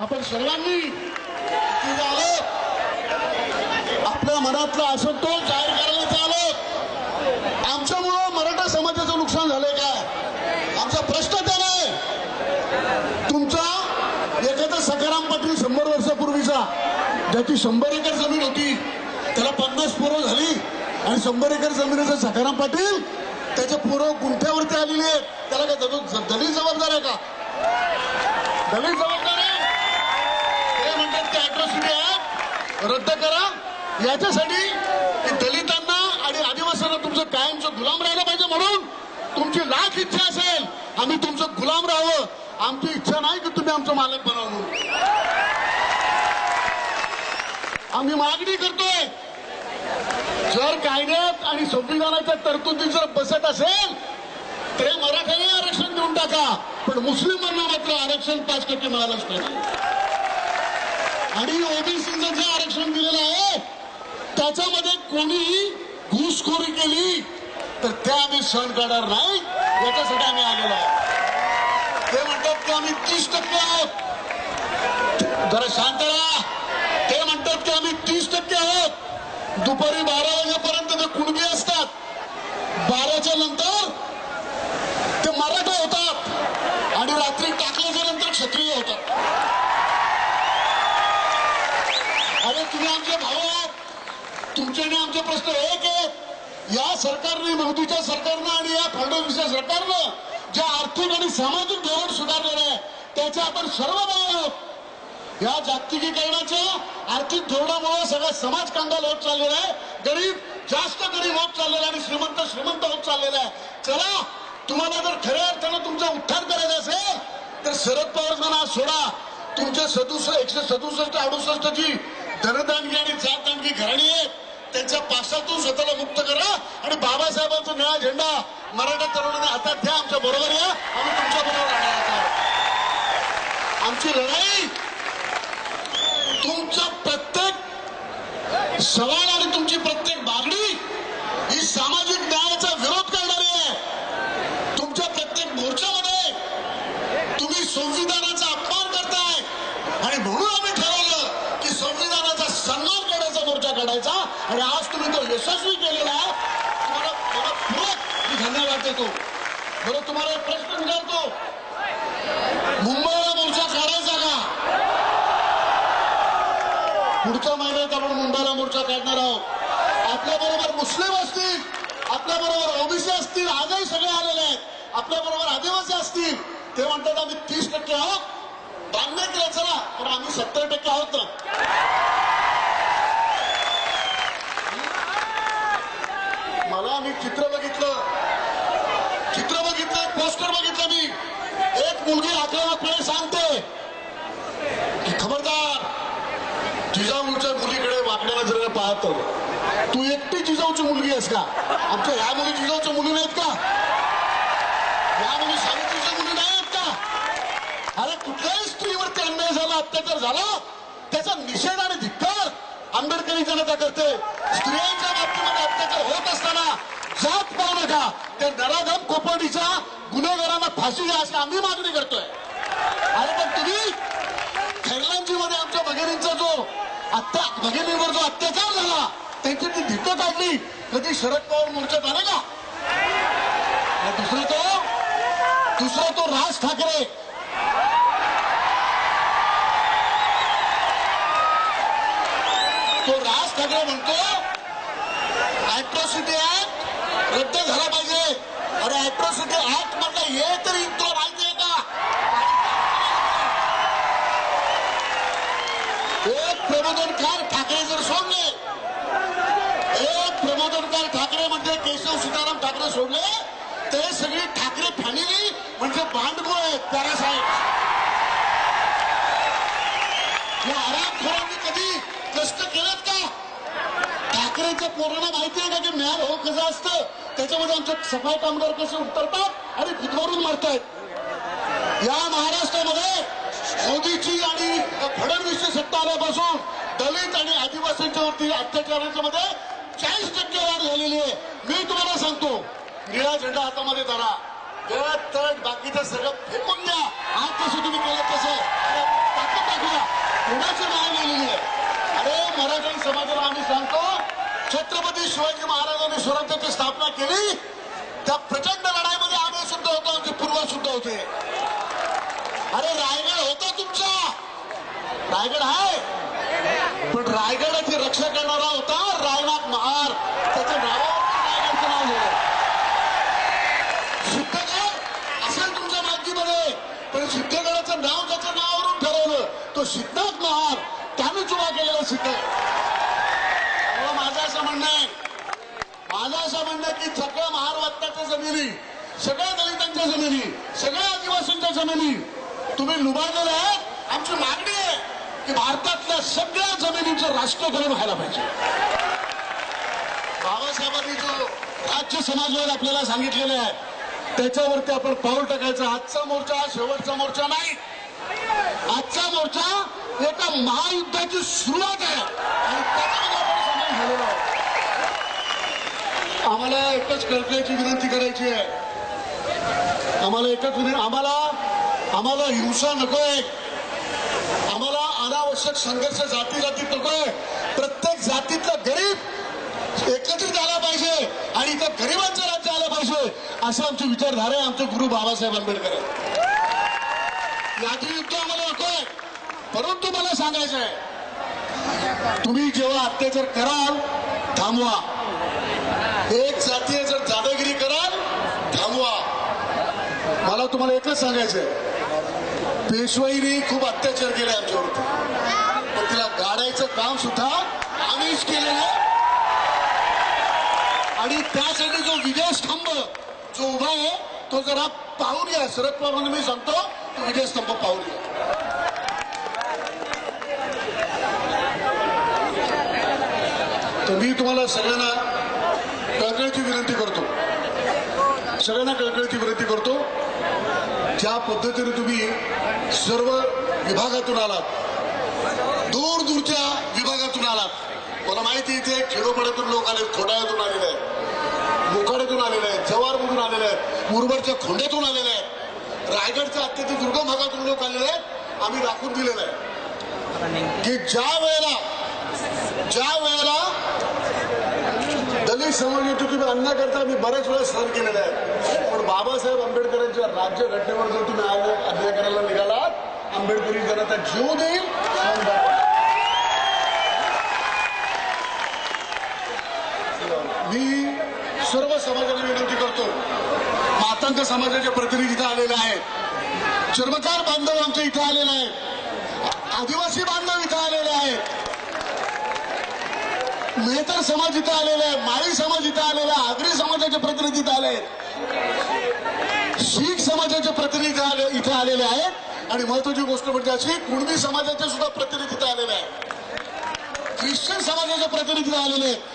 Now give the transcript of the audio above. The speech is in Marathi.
आपण सर्वांनी झालं आपल्या मनातला असंतोष जाहीर करायला आलो. आमच्यामुळं मराठा समाजाचं नुकसान झालंय काय आमचा प्रश्न आहे. तुमचा एखादा सखाराम पाटील शंभर वर्षापूर्वीचा ज्याची शंभर एकर जमीन होती त्याला पन्नास पोरं झाली आणि शंभर एकर जमिनीचा सखाराम पाटील त्याचे पोरं गुंठ्यावरती आलेले आहेत. त्याला काय दलित जबाबदार आहे का? दलित जबाबदार ते अॅट्रॉसिटी ऍक्ट रद्द करा. याच्यासाठी दलितांना आणि आदिवासींना तुमचं कायमचं गुलाम राहिलं पाहिजे म्हणून तुमची लाख इच्छा असेल आम्ही तुमचं गुलाम राहावं. आमची इच्छा नाही की तुम्ही आमचं मालक बनावं आम्ही मागणी करतोय. जर कायद्यात आणि संविधानाच्या तरतुदी जर बसत असेल तर या आरक्षण देऊन टाका. पण मुस्लिमांना मात्र आरक्षण पाच टक्के मिळालंच पाहिजे आणि ओबीसीचं जे आरक्षण दिलेलं आहे त्याच्यामध्ये कोणी घुसखोरी केली तर त्या आम्ही सण करणार नाही. याच्यासाठी आम्ही आलेलो आहोत. ते म्हणतात की आम्ही तीस टक्के आहोत. जरा शांत राहा. ते म्हणतात की आम्ही तीस टक्के आहोत. दुपारी बारा वाजेपर्यंत ते कुणबी असतात. बाराच्या नंतर ते मराठा होतात. आणि रात्री टाकल्याच्या नंतर क्षत्रिय होतात. तुमचे आणि आमचे प्रश्न एक आहेत या सरकारने मोदीच्या सरकारनं आणि या फडणवीसच्या सरकारनं जे आर्थिक आणि सामाजिक धोरण सुधारलेलं आहे त्याचे आपण सर्व भाऊ आहोत. या जागतिकीकरणाच्या आर्थिक धोरणामुळे सगळा समाज कंगाल होत चाललेला आहे. गरीब जास्त गरीब होत चाललेला आहे आणि श्रीमंत श्रीमंत होत चाललेला आहे. चला तुम्हाला जर खऱ्या अर्थानं तुमचा उद्धार करायचा असेल तर शरद पवार सोडा. तुमचे सदुसष्ट एकशे सदुसष्ट अडुसष्ट जी धनदानगी आणि जातदानगी घराणी आहेत. त्यांच्या पाशातून स्वतःला मुक्त करा आणि बाबासाहेबांचा निळा झेंडा मराठा तरुणांना हातात घ्या आमच्या बरोबर या. आम्ही तुमच्या बरोबर राहणार आमची लढाई तुमचा प्रत्येक सवाल आणि तुमची प्रत्येक मागणी ही सामाजिक न्यायाचा विरोध करणारी आहे तुमच्या प्रत्येक मोर्चामध्ये तुम्ही संविधानाचा अपमान करताय आणि म्हणून आम्ही ठरवलं की संविधानाचा सन्मान करण्याचा मोर्चा काढायचा आणि आज तुम्ही तो यशस्वी केलेला आहे तुम्हाला मनपूर्वक मी धन्यवाद देतो. बरं तुम्हाला एक प्रश्न विचारतो. मुंबईला मोर्चा काढायचा का? पुढच्या महिन्यात आपण मुंबईला मोर्चा काढणार आहोत. आपल्या बरोबर मुस्लिम असतील आपल्या बरोबर ओबीसी असतील आजही सगळे आलेले आहेत. आपल्या बरोबर आदिवासी असतील. ते म्हणतात आम्ही तीस टक्के आहोत. बांधण्यात केलं चला. पण आम्ही सत्तर टक्के आहोत ना? मला मी चित्र बघितलं चित्र बघितलं. पोस्टर बघितलं मी. एक मुलगी आक्रमकपणे सांगते. की खबरदार जिजाऊच्या मुलीकडे वागण्याला जर पाहतो तू एकटी जिजाऊची मुलगी आहेस का? आमच्या ह्या मुली जिजाऊच्या मुली नाहीत का? ह्या मुली सावित्रीच्या मुली नाहीत का? अरे कुठल्याही स्त्रीवरती अन्याय झाला अत्याचार झाला त्याचा निषेध आणि धिक्कार आंबेडकरी जनता करते. स्त्रियांच्या बाबतीमध्ये अत्याचार होत असताना जात पाहू नका त्या नराधम कोपर्डीच्या गुन्हेगारांना फाशी द्या अशी आम्ही मागणी करतोय. अरे पण तुम्ही खैरलांची मध्ये आमच्या भगिनींचा जो आत्ता भगिनींवर जो अत्याचार झाला त्यांची ती धिक्क काढली. कधी शरद पवार मोर्चात आले का? दुसरा तो दुसरा तो राज ठाकरे. तो राज ठाकरे म्हणतो अॅट्रॉसिटी ऍक्ट रद्द झाला पाहिजे. अरे अॅट्रॉसिटी ऍक्ट मधला हे तरी तुला माहिती आहे का? एक प्रबोधनकार ठाकरे जर सोडले एक प्रबोधनकार ठाकरे म्हणजे केशव सीताराम ठाकरे सोडले ते सगळी ठाकरे फॅमिली म्हणजे भांड आहेत पॅरासाईट या आरामखोरांनी कधी कष्ट केलेत का ठाकरेच्या पोरांना माहिती आहे का की मॅन हो कसं असतं? त्याच्यामध्ये आमचे सफाई कामगार कसे उतरतात आणि गुदमरून मारतायत. या महाराष्ट्रामध्ये मोदीची आणि फडणवीसची सत्ता आल्यापासून दलित आणि आदिवासींच्या वरती अत्याचारांच्या मध्ये चाळीस टक्के वाढ झालेली आहे. मी तुम्हाला सांगतो निळा झेंडा हातामध्ये धरा. गट तट बाकीचं सगळं फेकून द्या. आज कसं तुम्ही केलं तसं. ताकद टाकूया कुणाची नाव लिहिलेली आहे. अरे मराठी समाजाला आम्ही सांगतो छत्रपती शिवाजी महाराजांनी स्वराज्याची स्थापना केली. त्या प्रचंड लढाईमध्ये आम्ही सुद्धा होतो आमचे पूर्वज सुद्धा होते. अरे रायगड होता तुमचा. रायगड आहे. पण रायगडाची रक्षा करणारा होता रायनाथ महार. त्याच्या नावावर रायगडचं नाव झालं सिद्धगड असेल तुमच्या माहितीमध्ये पण सिद्धगडाचं नाव ज्याच्या नावावरून ठरवलं तो सिद्धार्थ महार. त्याने चुना केलेला सिद्ध असं म्हणलं की सगळ्या महाराष्ट्राच्या जमिनी सगळ्या दलितांच्या जमिनी सगळ्या आदिवासींच्या जमिनी तुम्ही लुबाडलेल्या आहात. आमची मागणी आहे की भारतातल्या सगळ्या जमिनीचं राष्ट्रीयकरण व्हायला पाहिजे. बाबासाहेबांनी जो राज्य समाजवाद आपल्याला सांगितलेलं आहे त्याच्यावरती आपण पाऊल टाकायचं. आजचा मोर्चा हा शेवटचा मोर्चा नाही. आजचा मोर्चा एका महायुद्धाची सुरुवात आहे आणि त्याच्यामध्ये आपण सामील झालेलो आहोत. आम्हाला एकच कळकळीची विनंती करायची आहे. आम्हाला एकच विनंती आम्हाला आम्हाला हिंसा नकोय. आम्हाला अनावश्यक संघर्ष जाती जातीत नकोय. प्रत्येक जातीतला गरीब एकत्रित आला पाहिजे आणि त्या गरिबांचं राज्य आलं पाहिजे असं आमची विचारधारा आहे आमचे गुरु बाबासाहेब आंबेडकर. आहे याची युद्ध आम्हाला नकोय. परंतु मला सांगायचं आहे तुम्ही जेव्हा अत्याचार कराल थांबवा. एक जातीय जर दादागिरी कराल थांबवा. मला तुम्हाला एकच सांगायचंय. पेशवाईने खूप अत्याचार केले आमच्यावरती. पण तिला गाडायचं काम सुद्धा आम्हीच केलेलं आणि त्यासाठी जो विजय स्तंभ जो उभा आहे तो जरा पाहून या शरद पवारांना मी सांगतो तो विजय स्तंभ पाहून या तर मी तुम्हाला सगळ्यांना कळकळीची विनंती करतो. सगळ्यांना कळकळीची विनंती करतो. ज्या पद्धतीने तुम्ही सर्व विभागातून आलात दूर दूरच्या विभागातून आलात मला माहिती इथे खेडोपाड्यातून लोक आले खोडाळ्यातून आलेले आहेत मुखाड्यातून आलेले आहेत जवारमधून आलेले आहेत मुरबाडच्या खोंड्यातून आलेले आहेत रायगडच्या अत्यंत दुर्गम भागातून लोक आलेले आहेत आम्ही दाखवून दिलेलं आहे. की ज्या वेळेला ज्या वेळेला दलित समाजाची तुम्ही अन्याय करता मी बऱ्याच वेळा सहन केलेला आहे. पण बाबासाहेब आंबेडकरांच्या राज्य घटनेवर जर तुम्ही अन्याय करायला निघालात आंबेडकरी जनता जीव देईल. मी सर्व समाजाला विनंती करतो. मातांच्या समाजाचे प्रतिनिधी इथं आलेले आहेत. चर्मकार बांधव आमच्या इथं आलेले आहेत. आदिवासी बांधव इथं आले मेहतर समाज इथं आलेला आहे माळी समाज इथं आलेला आहे आगरी समाजाचे प्रतिनिधी इथं आले आहेत शीख समाजाचे प्रतिनिधी आले इथं आलेले आहेत. आणि महत्वाची गोष्ट म्हणजे अशी कुणबी समाजाचे सुद्धा प्रतिनिधी इथं आलेले आहेत. ख्रिश्चन समाजाचे प्रतिनिधी आलेले आहेत.